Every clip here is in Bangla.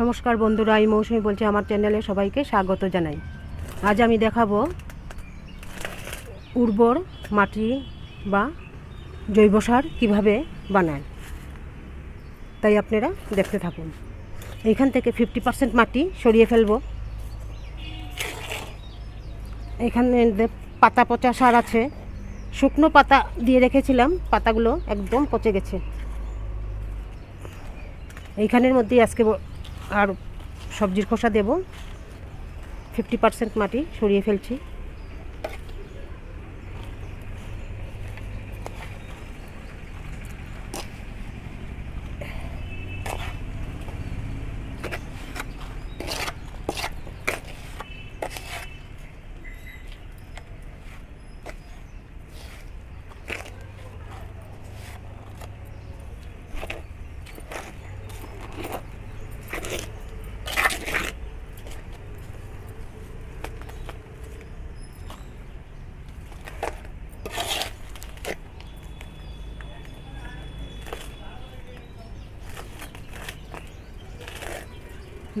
নমস্কার বন্ধুরা আমি মৌসুমি বলছি আমার চ্যানেলে সবাইকে স্বাগত জানাই। আজ আমি দেখাবো উর্বর মাটি বা জৈব সার কীভাবে বানায়। তাই আপনারা দেখতে থাকুন। এইখান থেকে ফিফটি পার্সেন্ট মাটি সরিয়ে ফেলব। এখানে পাতা পচা সার আছে। শুকনো পাতা দিয়ে রেখেছিলাম, পাতাগুলো একদম পচে গেছে। এইখানের মধ্যেই আজকে আর সবজির খোসা দেব। ফিফটি পার্সেন্ট মাটি সরিয়ে ফেলছি।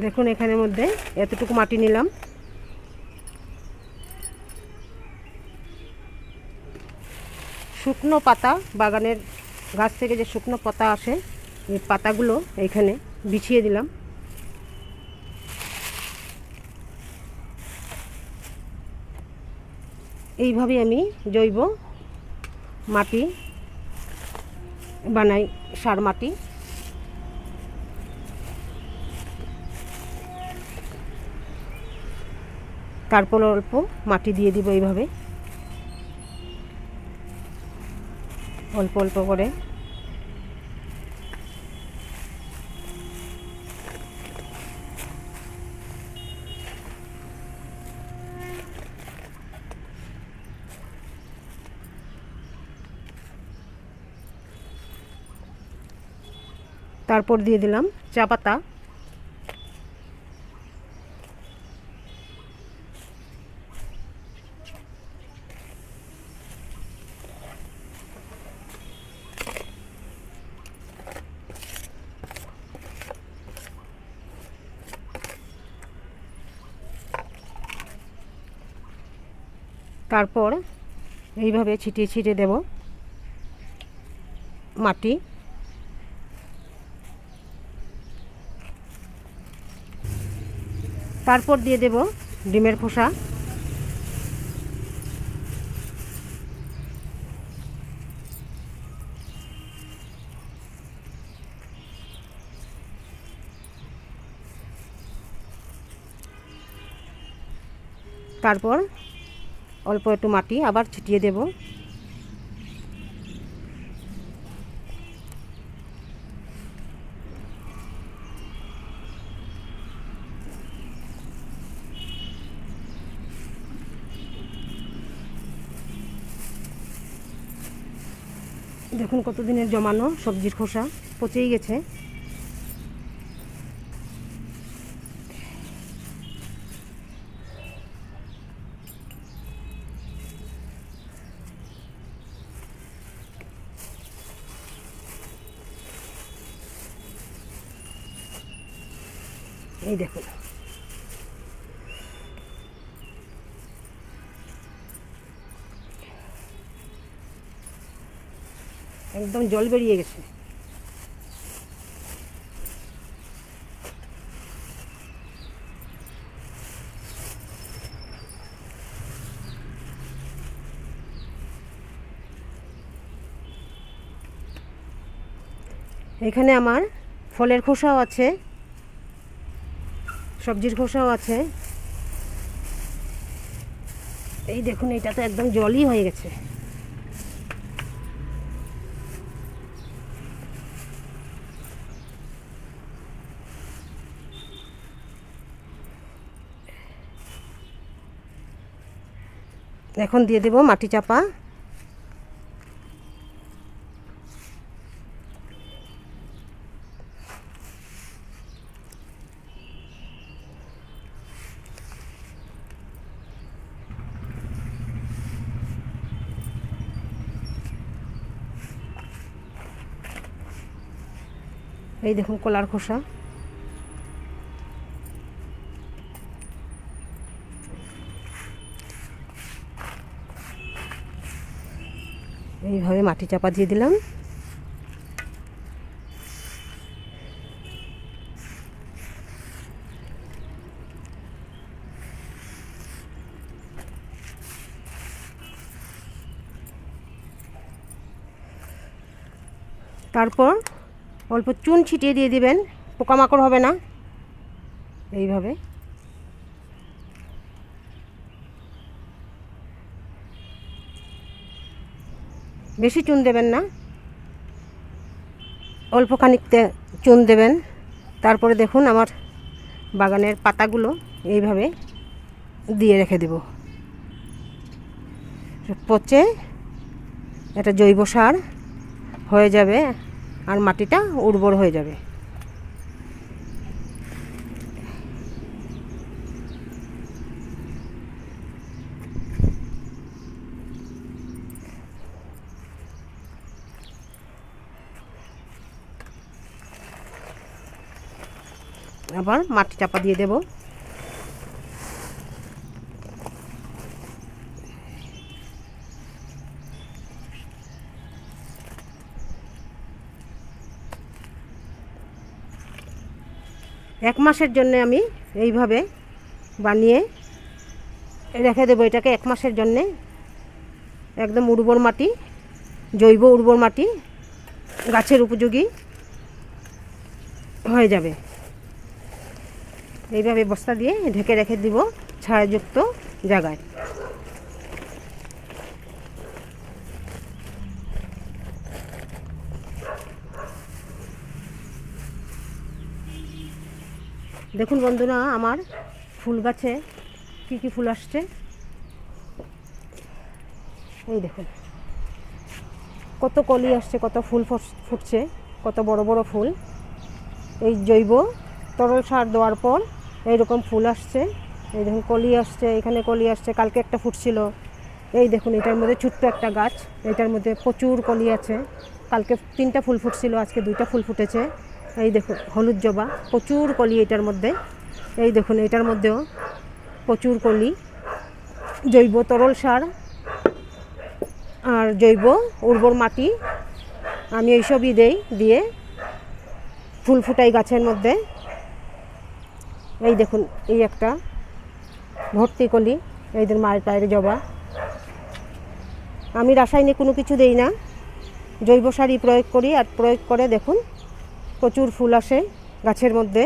দেখুন এখানের মধ্যে এতটুকু মাটি নিলাম। শুকনো পাতা, বাগানের গাছ থেকে যে শুকনো পাতা আসে, এই পাতাগুলো এখানে বিছিয়ে দিলাম। এইভাবে আমি জৈব মাটি বানাই, সার মাটি। তারপর অল্প মাটি দিয়ে দিব এইভাবে। অল্প অল্প করে। তারপর দিয়ে দিলাম চা পাতা। তারপর এইভাবে ছিটিয়ে ছিটিয়ে দেব মাটি। তারপর দিয়ে দেব ডিমের খোসা। তারপর অল্প একটু মাটি আবার ছিটিয়ে দেব। দেখুন কতদিনের জমানো সবজির খোসা পচেই গেছে। এই দেখুন। একদম জল বেরিয়ে গেছে। এখানে আমার ফলের খোসাও আছে। সবজির খোসাও আছে। এই দেখুন এটা তো একদম জলই হয়ে গেছে। এখন দিয়ে দেব মাটি চাপা। এই দেখুন কলার খোসা। এইভাবে মাটি চাপা দিয়ে দিলাম। তারপর অল্প চুন ছিটিয়ে দিয়ে দিবেন, পোকামাকড় হবে না। এইভাবে। বেশি চুন দেবেন না। অল্প খানিকতে চুন দেবেন। তারপরে দেখুন আমার বাগানের পাতাগুলো এইভাবে দিয়ে রেখে দেব। পচে, এটা জৈব সার, হয়ে যাবে। আর মাটিটা উর্বর হয়ে যাবে। আবার মাটি চাপা দিয়ে দেব। এক মাসের জন্য আমি এইভাবে বানিয়ে রেখে দেবো এটাকে এক মাসের জন্যে। একদম উর্বর মাটি, জৈব উর্বর মাটি গাছের উপযোগী হয়ে যাবে। এইভাবে বস্তা দিয়ে ঢেকে রেখে দিব ছায়াযুক্ত জায়গায়। দেখুন বন্ধুরা, আমার ফুল গাছে কি কি ফুল আসছে? এই দেখুন। কত কলি আসছে, কত ফুল ফুট- ফুটছে, কত বড় বড় ফুল। এই জৈব তরল সার দেওয়ার পর এইরকম ফুল আসছে। এই দেখুন, কলি আসছে, এখানে কলি আসছে, কালকে একটা ফুটছিল। এই দেখুন, এটার মধ্যে ছোট্ট একটা গাছ, এটার মধ্যে প্রচুর কলি আছে। কালকে তিনটা ফুল ফুটছিল, আজকে দুইটা ফুল ফুটেছে। এই দেখুন, হলুদ জবা, প্রচুর কলি এটার মধ্যে। এই দেখুন, এটার মধ্যেও প্রচুর কলি। জৈব তরল সার আর জৈব উর্বর মাটি আমি এইসবই দেই, দিয়ে ফুল ফুটাই গাছের মধ্যে। এই দেখুন, এই একটা ভর্তি কলি, এইদের মায়ের পায়ের জবা। আমি রাসায়নিক কোনো কিছু দেই না। জৈব সারই প্রয়োগ করি আর প্রয়োগ করে দেখুন। প্রচুর ফুল আসে গাছের মধ্যে।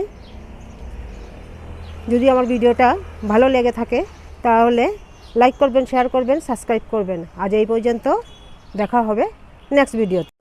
যদি আমার ভিডিওটা ভালো লেগে থাকে, তাহলে লাইক করবেন শেয়ার করবেন সাবস্ক্রাইব করবেন। আজ এই পর্যন্ত দেখা হবে নেক্সট ভিডিওতে